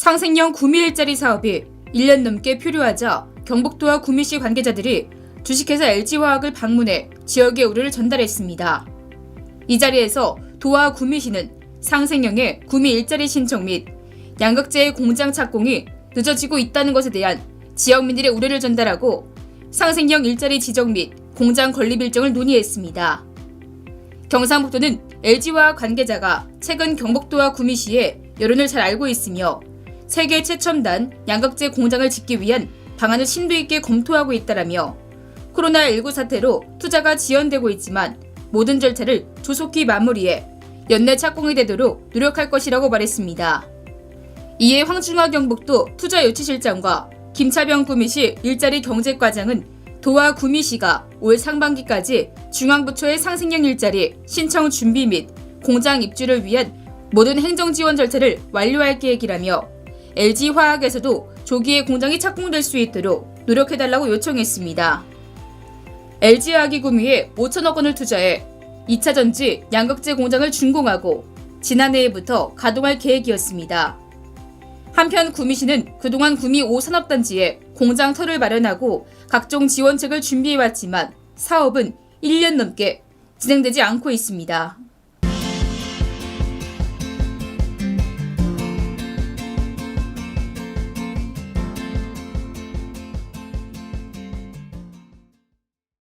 상생형 구미 일자리 사업이 1년 넘게 표류하자 경북도와 구미시 관계자들이 주식회사 LG화학을 방문해 지역의 우려를 전달했습니다. 이 자리에서 도와 구미시는 상생형의 구미 일자리 신청 및 양극재의 공장 착공이 늦어지고 있다는 것에 대한 지역민들의 우려를 전달하고 상생형 일자리 지정 및 공장 건립 일정을 논의했습니다. 경상북도는 LG화학 관계자가 최근 경북도와 구미시의 여론을 잘 알고 있으며 세계 최첨단 양극재 공장을 짓기 위한 방안을 심도 있게 검토하고 있다라며 코로나19 사태로 투자가 지연되고 있지만 모든 절차를 조속히 마무리해 연내 착공이 되도록 노력할 것이라고 말했습니다. 이에 황중화 경북도 투자 유치실장과 김차병 구미시 일자리 경제과장은 도와 구미시가 올 상반기까지 중앙부처의 상생형 일자리 신청 준비 및 공장 입주를 위한 모든 행정 지원 절차를 완료할 계획이라며 LG화학에서도 조기에 공장이 착공될 수 있도록 노력해달라고 요청했습니다. LG화학이 구미에 5천억 원을 투자해 2차 전지 양극재 공장을 준공하고 지난해부터 가동할 계획이었습니다. 한편 구미시는 그동안 구미 5산업단지에 공장터를 마련하고 각종 지원책을 준비해왔지만 사업은 1년 넘게 진행되지 않고 있습니다.